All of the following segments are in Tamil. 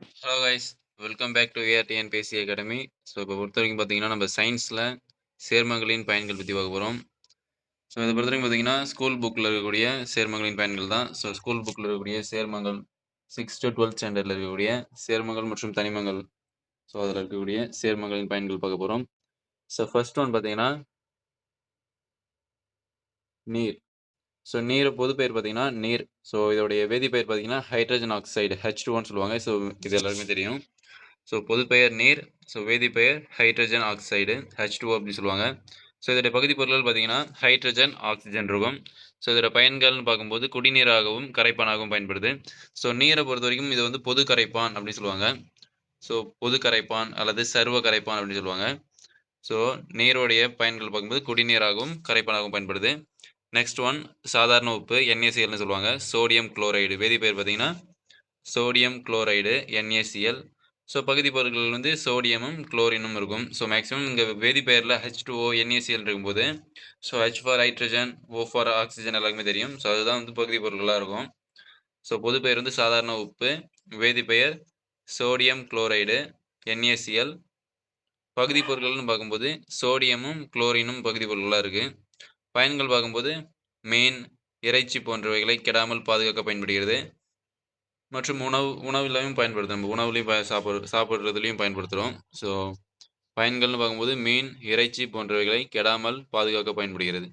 Hello guys welcome back to AR TNPSC academy so இப்போ பொறுத்த வரைக்கும் பார்த்தீங்கன்னா நம்ம சயின்ஸில் சேர்மங்களின் பயன்கள் பற்றி பார்க்க போகிறோம் ஸோ இதை பொறுத்த வரைக்கும் பார்த்தீங்கன்னா ஸ்கூல் புக்கில் இருக்கக்கூடிய சேர்மங்களின் பயன்கள் தான். ஸோ ஸ்கூல் புக்கில் இருக்கக்கூடிய சேர்மங்கள் சிக்ஸ் டு டுவெல்த் ஸ்டாண்டர்டில் இருக்கக்கூடிய சேர்மங்கள் மற்றும் தனிமங்கள். ஸோ அதில் இருக்கக்கூடிய சேர்மங்களின் பயன்கள் பார்க்க போகிறோம் ஸோ ஃபர்ஸ்ட் ஒன் பார்த்தீங்கன்னா நீர். ஸோ நீர் பொது பெயர் பார்த்தீங்கன்னா நீர். ஸோ இதோடைய வேதிப்பெயர் பார்த்தீங்கன்னா ஹைட்ரஜன் ஆக்சைடு ஹெச் டூன்னு சொல்லுவாங்க. ஸோ இது எல்லாருக்குமே தெரியும். ஸோ பொது பெயர் நீர். ஸோ வேதிப்பெயர் ஹைட்ரஜன் ஆக்சைடு ஹெச் டூ அப்படின்னு சொல்லுவாங்க. ஸோ இதோடைய பகுதி பொருட்கள் பார்த்தீங்கன்னா ஹைட்ரஜன் ஆக்சிஜன் இருக்கும். ஸோ இதோட பயன்கள்னு பார்க்கும்போது குடிநீராகவும் கரைப்பானாகவும் பயன்படுது. ஸோ நீரை பொறுத்த வரைக்கும் இது வந்து பொது கரைப்பான் அப்படின்னு சொல்லுவாங்க. ஸோ பொது கரைப்பான் அல்லது சர்வ கரைப்பான் அப்படின்னு சொல்லுவாங்க. ஸோ நீருடைய பயன்கள் பார்க்கும்போது குடிநீராகவும் கரைப்பானாகவும் பயன்படுது. நெக்ஸ்ட் ஒன் சாதாரண உப்பு என்ஏசிஎல்னு சொல்லுவாங்க. சோடியம் குளோரைடு வேதிப்பெயர் பார்த்தீங்கன்னா சோடியம் குளோரைடு என்ஏசிஎல் ஸோ பகுதி பொருட்கள் வந்து சோடியமும் குளோரினும் இருக்கும். ஸோ மேக்ஸிமம் இங்கே வேதிப்பெயரில் ஹெச் டூ ஓ என்ஏசிஎல் இருக்கும்போது so H for hydrogen O for oxygen எல்லாருக்குமே தெரியும். ஸோ அதுதான் வந்து பகுதி பொருட்களாக இருக்கும். ஸோ பொது பெயர் வந்து சாதாரண உப்பு வேதிப்பெயர் சோடியம் குளோரைடு என்ஏசிஎல் பகுதி பொருட்கள்னு பார்க்கும்போது சோடியமும் குளோரினும் பகுதி பொருட்களாக இருக்குது பயன்கள் பார்க்கும்போது மீன் இறைச்சி போன்றவைகளை கெடாமல் பாதுகாக்க பயன்படுகிறது. மற்றும் உணவு உணவுலையும் பயன்படுத்தும் நம்ம உணவுலையும் ப சாப்பிட்ற சாப்பிட்றதுலையும் பயன்படுத்துகிறோம் ஸோ பயன்கள்னு பார்க்கும்போது மீன் இறைச்சி போன்றவைகளை கெடாமல் பாதுகாக்க பயன்படுகிறது.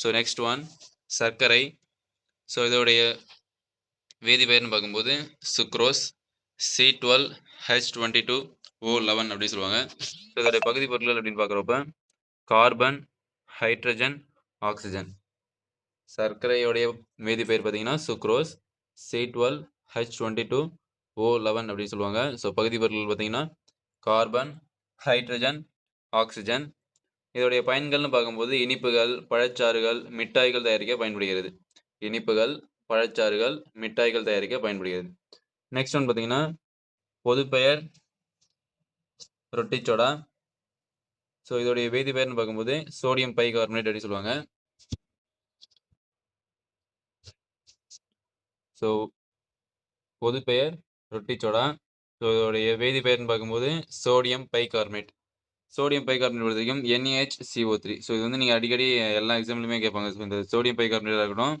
ஸோ நெக்ஸ்ட் ஒன் சர்க்கரை. ஸோ இதோடைய வேதிப்பெயர்னு பார்க்கும்போது sucrose C twelve H twenty two O eleven அப்படின்னு சொல்லுவாங்க. ஸோ இதோடைய பகுதி பொருட்கள் அப்படின்னு பார்க்குறப்ப கார்பன் ஹைட்ரஜன் ஆக்சிஜன். சர்க்கரையோடைய வேதிப்பெயர் பார்த்தீங்கன்னா sucrose C twelve H twenty two O eleven அப்படின்னு சொல்லுவாங்க. ஸோ பகுதி பொருட்கள் பார்த்தீங்கன்னா கார்பன் ஹைட்ரஜன் ஆக்சிஜன். இதோடைய பயன்கள்னு பார்க்கும்போது இனிப்புகள் பழச்சாறுகள் மிட்டாய்கள் தயாரிக்க பயன்படுகிறது. இனிப்புகள் பழச்சாறுகள் மிட்டாய்கள் தயாரிக்க பயன்படுகிறது. நெக்ஸ்ட் ஒன் பார்த்தீங்கன்னா பொதுப்பெயர் ரொட்டி சோடா. ஸோ இதோடைய வேதிப்பெயர்னு பார்க்கும்போது சோடியம் பை கார்பனேட் அப்படின்னு சொல்லுவாங்க. ஸோ பொது பெயர் ரொட்டி சோடா. ஸோ இதோடைய வேதி பெயர்னு பார்க்கும்போது சோடியம் பைகார்பேட் சோடியம் பை பொறுத்த வரைக்கும் என்ஏஹெச் சிஓ த்ரீ ஸோ இது வந்து நீங்கள் அடிக்கடி எல்லா எக்ஸாம்லையுமே கேட்பாங்க. ஸோ இந்த சோடியம் பைகார்பனேட்டாக இருக்கட்டும்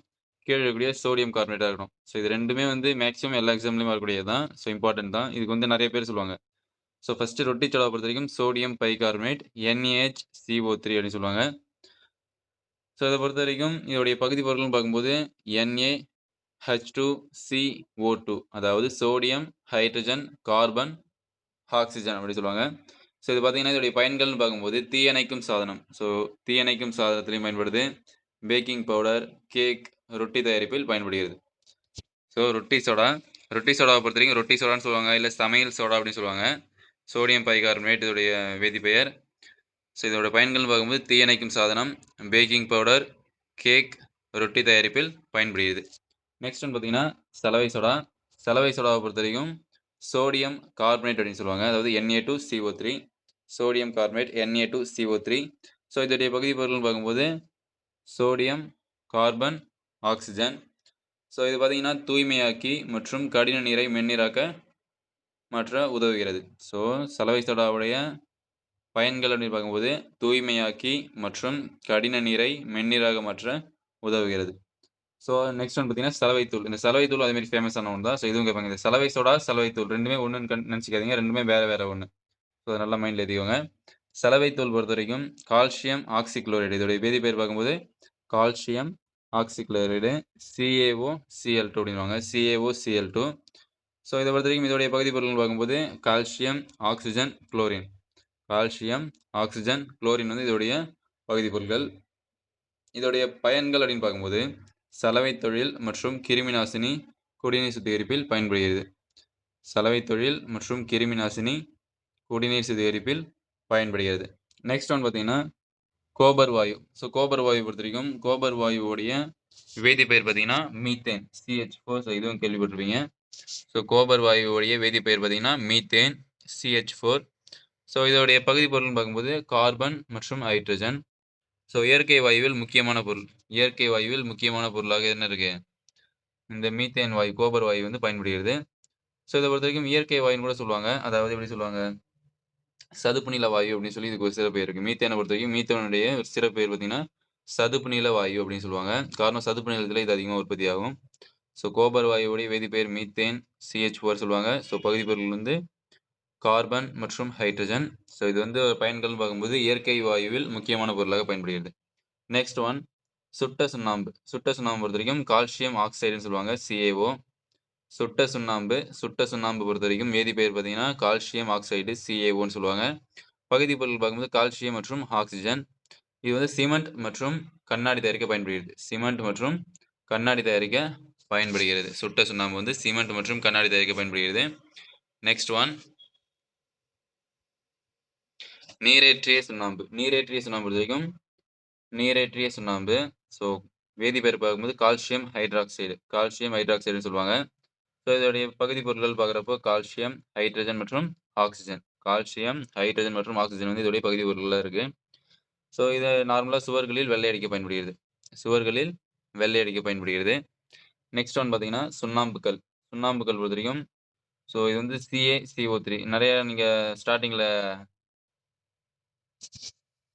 கீழே இருக்கக்கூடிய சோடியம் கார்பனேட்டாக இருக்கட்டும். ஸோ இது ரெண்டுமே வந்து மேக்ஸிமம் எல்லா எக்ஸாம்லையும் வரக்கூடியது தான். ஸோ இம்பார்ட்டன்ட் தான். இதுக்கு வந்து நிறைய பேர் சொல்லுவாங்க. ஸோ ஃபஸ்ட்டு ரொட்டி சோடா பொறுத்த வரைக்கும் sodium bicarbonate NaH CO three அப்படின்னு சொல்லுவாங்க. ஸோ இதை பொறுத்த வரைக்கும் இதோடைய பகுதி பொருள்னு பார்க்கும்போது Na H two CO two அதாவது சோடியம் ஹைட்ரஜன் கார்பன் ஆக்சிஜன் அப்படி சொல்லுவாங்க. ஸோ இது பார்த்தீங்கன்னா இதோடைய பயன்கள்னு பார்க்கும்போது தீயணைக்கும் சாதனம். ஸோ தீயணைக்கும் சாதனத்திலையும் பயன்படுது. பேக்கிங் பவுடர் கேக் ரொட்டி தயாரிப்பில் பயன்படுகிறது. ஸோ ரொட்டி சோடா ரொட்டி சோடாவை பொறுத்த வரைக்கும் ரொட்டி சோடான்னு சொல்லுவாங்க. இல்லை சமையல் சோடா அப்படின்னு சொல்லுவாங்க. சோடியம் பைகார்பனேட் இதோடைய வேதிப்பெயர் ஸோ இதோட பயன்கள்னு பார்க்கும்போது தீயணைக்கும் சாதனம் பேக்கிங் பவுடர் கேக் ரொட்டி தயாரிப்பில் பயன்படுகிறது. நெக்ஸ்ட் ஒன்று பார்த்தீங்கன்னா சலவை சோடா. சலவை சோடாவை பொறுத்த வரைக்கும் சோடியம் கார்பனேட் அப்படின்னு சொல்லுவாங்க. அதாவது Na two CO three sodium carbonate Na two CO three so இதோடைய பகுதி பொருள்னு பார்க்கும்போது சோடியம் கார்பன் ஆக்சிஜன் ஸோ இது பார்த்தீங்கன்னா தூய்மையாக்கி மற்றும் கடின நீரை மென்னீராக்க மாற்ற உதவுகிறது. ஸோ சலவை சோடாவுடைய பயன்கள் அப்படின்னு பார்க்கும்போது தூய்மையாக்கி மற்றும் கடின நீரை மென்னீராக மாற்ற உதவுகிறது. ஸோ நெக்ஸ்ட் ஒன் பார்த்தீங்கன்னா சலவை தூள். இந்த சலவை தூள் அதேமாதிரி ஃபேமஸான ஒன்று தான் ஸோ இதுவும் கேட்பாங்க. இந்த சலவை சோடா சலவை தூள். ரெண்டுமே ஒன்றுன்னு நினச்சிக்காதீங்க. ரெண்டுமே வேறு வேறு ஒன்று ஸோ அதை நல்லா மைண்டில் எழுதிக்கோங்க. சலவை தூள் பொறுத்த வரைக்கும் கால்சியம் ஆக்சிக்ளோரைடு. இதோடைய வேதி பேர் பார்க்கும்போது calcium oxychloride C A O C L two அப்படின்வாங்க C A O C L two so இதை பொறுத்த வரைக்கும் இதோடைய பகுதி பொருள்கள் பார்க்கும்போது calcium oxygen chlorine. Calcium oxygen chlorine வந்து இதோடைய பகுதி பொருட்கள் இதோடைய பயன்கள் அப்படின்னு பார்க்கும்போது சலவை தொழில் மற்றும் கிருமி நாசினி குடிநீர் சுத்திகரிப்பில் பயன்படுகிறது. சலவை தொழில் மற்றும் கிருமி நாசினி குடிநீர் சுத்திகரிப்பில் பயன்படுகிறது. நெக்ஸ்ட் ஒன் பார்த்தீங்கன்னா கோபர் வாயு. ஸோ கோபர் வாயு பொறுத்த வரைக்கும் கோபர் வாயுவோடைய வேதிப்பெயர் பார்த்தீங்கன்னா மீத்தேன் சிஹெச் ஃபோர் ஸோ இதுவும் கேள்விப்பட்டிருப்பீங்க. ஸோ கோபர் வாயுவோடைய வேதிப்பெயர் பார்த்தீங்கன்னா மீத்தேன் சிஹெச் ஃபோர் ஸோ இதோடைய பகுதி பொருள்னு பார்க்கும்போது கார்பன் மற்றும் ஹைட்ரஜன். ஸோ இயற்கை வாயுவில் முக்கியமான பொருள் இயற்கை வாயுவில் முக்கியமான பொருளாக என்ன இருக்கு இந்த மீத்தேன் வாயு கோபர் வாயு வந்து பயன்படுகிறது ஸோ இதை பொறுத்த வரைக்கும் இயற்கை வாயுன்னு கூட சொல்லுவாங்க. அதாவது எப்படி சொல்லுவாங்க? சதுப்பு நில வாயு அப்படின்னு சொல்லி இதுக்கு ஒரு சிறப்பெயர் இருக்கு. பொறுத்த வரைக்கும் மீத்தேனுடைய ஒரு சிறப்பெயர் பார்த்தீங்கன்னா, சதுப்பு நில வாயு அப்படின்னு சொல்லுவாங்க. காரணம் சதுப்பு நிலத்தில் இது அதிகமாக உற்பத்தி ஆகும். ஸோ கோபர் வாயுவுடைய வேதிப்பெயர் மீத்தேன், சிஹெச் ஓர் சொல்லுவாங்க. ஸோ பகுதி பொருள் வந்து கார்பன் மற்றும் ஹைட்ரஜன். ஸோ இது வந்து பயன்கள்னு பார்க்கும்போது இயற்கை வாயுவில் முக்கியமான பொருளாக பயன்படுகிறது. நெக்ஸ்ட் ஒன் சுட்ட சுண்ணாம்பு. சுட்ட சுண்ணாம்பு பொறுத்தவரைக்கும் கால்சியம் ஆக்சைடுன்னு சொல்லுவாங்க சிஏஓ சுட்ட சுண்ணாம்பு சுட்ட சுண்ணாம்பு பொறுத்த வரைக்கும் வேதிப்பெயர் பார்த்தீங்கன்னா, கால்சியம் ஆக்சைடு சிஏஓன்னு சொல்லுவாங்க. பகுதி பொருள் பார்க்கும்போது கால்சியம் மற்றும் ஆக்சிஜன் இது வந்து சிமெண்ட் மற்றும் கண்ணாடி தயாரிக்க பயன்படுகிறது. சிமெண்ட் மற்றும் கண்ணாடி தயாரிக்க பயன்படுகிறது. சுட்ட சுண்ணாம்பு வந்து சிமெண்ட் மற்றும் கண்ணாடி தயாரிக்க பயன்படுகிறது. நெக்ஸ்ட் ஒன் நீரேற்றிய சுண்ணாம்பு. நீரேற்றிய சுண்ணாம்பு பொறுத்தவரைக்கும் நீரேற்றிய சுண்ணாம்பு. ஸோ வேதிப்பெயர் பார்க்கும்போது கால்சியம் ஹைட்ராக்சைடு கால்சியம் ஹைட்ராக்சைடுன்னு சொல்லுவாங்க. ஸோ இதோடைய பகுதி பொருட்கள் பார்க்குறப்போ கால்சியம், ஹைட்ரஜன் மற்றும் ஆக்சிஜன் கால்சியம், ஹைட்ரஜன் மற்றும் ஆக்சிஜன் வந்து இதோடைய பகுதி பொருட்களாக இருக்குது ஸோ இதை நார்மலாக சுவர்களில் வெள்ளை அடிக்க பயன்படுகிறது. சுவர்களில் வெள்ளை அடிக்க பயன்படுகிறது. நெக்ஸ்ட் ஒன் பார்த்தீங்கன்னா, சுண்ணாம்புக்கல். சுண்ணாம்புக்கல் பொறுத்த வரைக்கும் ஸோ இது வந்து சிஏ சிஓ த்ரீ நிறையா நீங்கள் ஸ்டார்டிங்கில்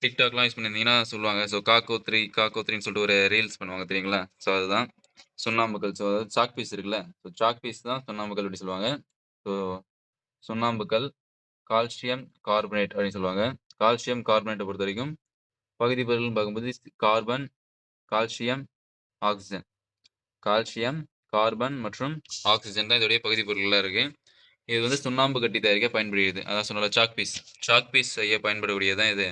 டிக்டாக்லாம் யூஸ் பண்ணியிருந்தீங்கன்னா சொல்லுவாங்க. ஸோ காக்கோ3 காக்கோ3ன்னு சொல்லிட்டு ஒரு ரீல்ஸ் பண்ணுவாங்க தெரியுங்களா? ஸோ அதுதான் சுண்ணாம்புக்கல். ஸோ அதாவது சாக் பீஸ் இருக்குல்ல, ஸோ சாக் பீஸ் தான் சுண்ணாம்புக்கல் அப்படி சொல்லுவாங்க. ஸோ சுண்ணாம்புக்கல், கால்சியம் கார்பனேட் அப்படின்னு சொல்லுவாங்க. கால்சியம் கார்பனேட்டை பொறுத்த வரைக்கும் பகுதி பொருள்னு பார்க்கும்போது carbon, calcium, oxygen calcium, carbon மற்றும் ஆக்சிஜன் தான் இதோடைய பகுதி பொருள்களா இருக்குது இது வந்து சுண்ணாம்பு கட்டி தயாரிக்க பயன்படுகிறது. அதான் சொன்னால சாக் பீஸ். சாக் பீஸ் செய்ய பயன்படக்கூடியது தான் இது.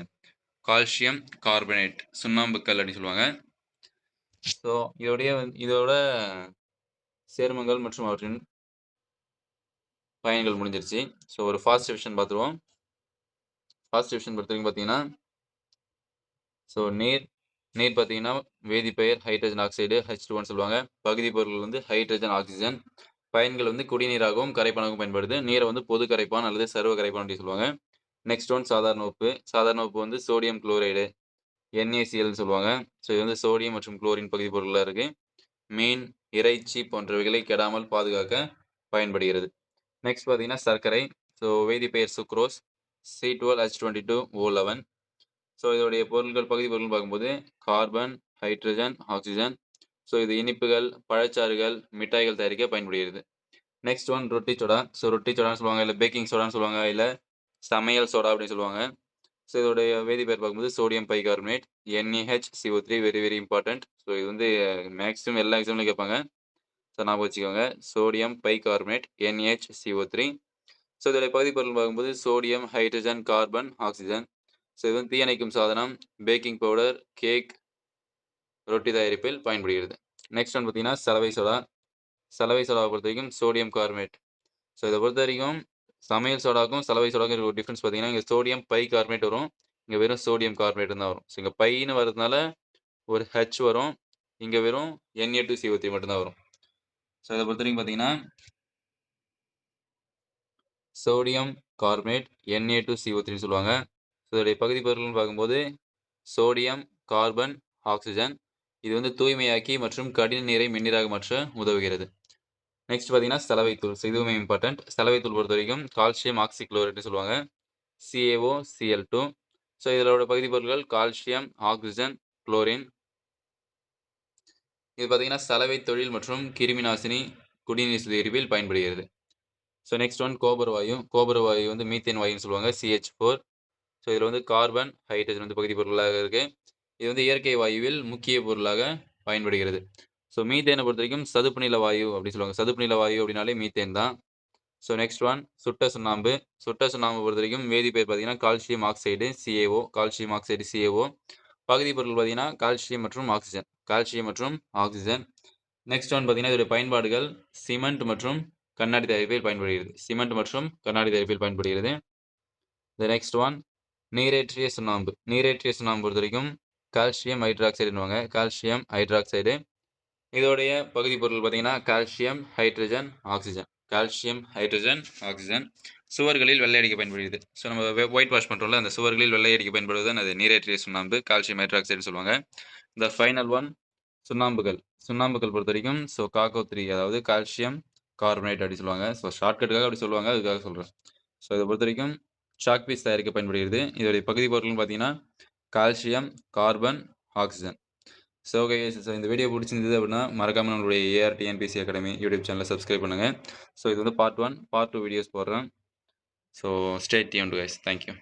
கால்சியம் கார்பனேட் சுண்ணாம்புக்கல் அப்படின்னு சொல்லுவாங்க. ஸோ இதோடைய இதோட சேர்மங்கள் மற்றும் அவற்றின் பயன்கள் முடிஞ்சிருச்சு. ஸோ ஒரு ஃபாஸ்ட் டிவிஷன் பார்த்துருவோம். ஃபாஸ்ட் டிவிஷன் பொறுத்தவரைக்கும் பார்த்தீங்கன்னா ஸோ நீர் நீர் பார்த்தீங்கன்னா வேதிப்பெயர் ஹைட்ரஜன் ஆக்சைடு ஹெச் டூன்னு சொல்லுவாங்க. பகுதி பொருள் வந்து ஹைட்ரஜன், ஆக்சிஜன் பயன்கள் வந்து குடிநீராகவும், கரைப்பானாகவும் பயன்படுது. நீரை வந்து பொது கரைப்பான் அல்லது சர்வ கரைப்பான் அப்படின்னு சொல்லுவாங்க. நெக்ஸ்ட் ஒன் சாதாரண உப்பு. சாதாரண உப்பு வந்து சோடியம் குளோரைடு என்ஏசிஎல்னு சொல்லுவாங்க. ஸோ இது வந்து சோடியம் மற்றும் குளோரின் பகுதி பொருளாக இருக்கு. மீன், இறைச்சி போன்றவைகளை கெடாமல் பாதுகாக்க பயன்படுகிறது. நெக்ஸ்ட் பார்த்தீங்கன்னா சர்க்கரை. So வேதிப்பெயர் sucrose C12H22O11. ஸோ இதோடைய பொருட்கள் பகுதி பொருள்னு பார்க்கும்போது கார்பன், ஹைட்ரஜன், ஆக்சிஜன் ஸோ இது இனிப்புகள், பழச்சாறுகள், மிட்டாய்கள் தயாரிக்க பயன்படுகிறது. நெக்ஸ்ட் ஒன் ரொட்டி சோடா. ஸோ ரொட்டி சோடான்னு சொல்லுவாங்க. இல்லை பேக்கிங் சோடான்னு சொல்லுவாங்க. இல்லை சமையல் சோடா அப்படின்னு சொல்லுவாங்க. ஸோ இதோடைய வேதிப்பெயர் பார்க்கும்போது sodium bicarbonate NaH CO three very very important. So இது வந்து மேக்ஸிமம் எல்லா எக்ஸாம்லையும் கேட்பாங்க. ஸோ ஞாபகம் வச்சுக்கோங்க. Sodium bicarbonate NH CO three so இதோடைய பகுதி பொருள் பார்க்கும்போது sodium, hydrogen, carbon, oxygen so இது வந்து தீயணைக்கும் சாதனம், பேக்கிங் பவுடர், கேக், ரொட்டி தயாரிப்பில் பயன்படுகிறது. நெக்ஸ்ட் ஒன் பார்த்தீங்கன்னா சலவை சோடா. சலவை சோடாவை பொறுத்த வரைக்கும் சோடியம் கார்பனேட். ஸோ இதை பொறுத்த வரைக்கும் சமையல் சோடாவுக்கும், சலவை சோடாக்கும் இருக்கிற ஒரு பார்த்தீங்கன்னா, இங்கே சோடியம் பை கார்மேட் வரும். இங்கே வெறும் சோடியம் கார்பனேட் தான் வரும். ஸோ இங்கே பைன்னு வரதுனால ஒரு ஹெச் வரும். இங்கே வெறும் என்ஏ Na2CO3 மட்டும் மட்டும்தான் வரும். ஸோ இதை பொறுத்த வரைக்கும் பார்த்தீங்கன்னா சோடியம் கார்பனேட் Na2CO3ன்னு சொல்லுவாங்க. ஸோ இதோடைய பகுதி பொருள்னு பார்க்கும்போது சோடியம், கார்பன், ஆக்சிஜன் இது வந்து தூய்மையாக்கி மற்றும் கடின நீரை மென்னீராக மாற்ற உதவுகிறது. நெக்ஸ்ட் பார்த்தீங்கன்னா சலவைத்தூள். இதுவுமே இம்பார்ட்டன்ட். சலவைத்தூள் பொறுத்தவரைக்கும் கால்சியம் ஆக்சிகுளோரைட்னு சொல்லுவாங்க. சிஏஓ சிஎல் டூ ஸோ இதோட பகுதி பொருட்கள் கால்சியம், ஆக்சிஜன் குளோரின். இது பார்த்தீங்கன்னா சலவை தொழில் மற்றும் கிருமிநாசினி, குடிநீர் சுத்திகரிப்பில் பயன்படுகிறது. ஸோ நெக்ஸ்ட் ஒன் கோபர் வாயு. கோபர் வாயு வந்து மீத்தேன் வாயுன்னு சொல்லுவாங்க. சிஹெச் ஃபோர் ஸோ இதில் வந்து கார்பன், ஹைட்ரஜன் வந்து பகுதி பொருட்களாக இருக்கு. இது வந்து இயற்கை வாயுவில் முக்கிய பொருளாக பயன்படுகிறது. ஸோ மீத்தேன பொறுத்தவரைக்கும் சதுப்பு நில வாயு அப்படின்னு சொல்லுவாங்க. சதுப்பு நில வாயு அப்படின்னாலே மீத்தேன் தான். ஸோ நெக்ஸ்ட் ஒன் சுட்ட சுண்ணாம்பு. சுட்ட சுண்ணாம்பு பொறுத்தவரைக்கும் வேதிப்பெயர் பார்த்தீங்கன்னா calcium oxide CaO calcium oxide CaO பகுதி பொருள் பார்த்தீங்கன்னா கால்சியம் மற்றும் ஆக்சிஜன் கால்சியம் மற்றும் ஆக்சிஜன் நெக்ஸ்ட் ஒன் பார்த்தீங்கன்னா இதோடைய பயன்பாடுகள் சிமெண்ட் மற்றும் கண்ணாடி தயாரிப்பில் பயன்படுகிறது. சிமெண்ட் மற்றும் கண்ணாடி தயாரிப்பில் பயன்படுகிறது. த நெக்ஸ்ட் ஒன் நீரேற்றிய சுண்ணாம்பு. நீரேற்றிய சுண்ணாம்பு பொறுத்தவரைக்கும் கால்சியம் ஹைட்ராக்சைடுன்னுவாங்க. Calcium hydroxide. இதோடைய பகுதி பொருள் பார்த்தீங்கன்னா calcium, hydrogen, oxygen calcium, hydrogen, oxygen சுவர்களில் வெள்ளை அடிக்க பயன்படுகிறது. ஸோ நம்ம ஒயிட் வாஷ் பண்ணுறோம்ல அந்த சுவர்களில் வெள்ளை அடிக்க பயன்படுவது அது நீரேற்றிய சுண்ணாம்பு. கால்சியம் ஹைட்ராக்சைடுன்னு சொல்லுவாங்க. த ஃபைனல் ஒன் சுண்ணாம்புகள் சுண்ணாம்புகள் பொறுத்த வரைக்கும் ஸோ காக்கோ3 அதாவது கால்சியம், கார்பனேட் அப்படி சொல்லுவாங்க ஸோ ஷார்ட்கட்டுக்காக அப்படி சொல்லுவாங்க அதுக்காக சொல்கிறேன் ஸோ இதை பொறுத்த வரைக்கும் ஷாக் பீஸ் தயாரிக்க பயன்படுகிறது இதோடைய பகுதி பொருள்னு பார்த்தீங்கன்னா calcium carbon oxygen. So okay so இந்த வீடியோ பிடிச்சிருந்தது அப்படின்னா மறக்காமல் நம்மளுடைய ஏஆர் அகாடமி யூடியூப் சேனலை சப்ஸ்கிரைப் பண்ணுங்கள் ஸோ இது வந்து part one part two videos போடுறேன். So stay tuned guys thank you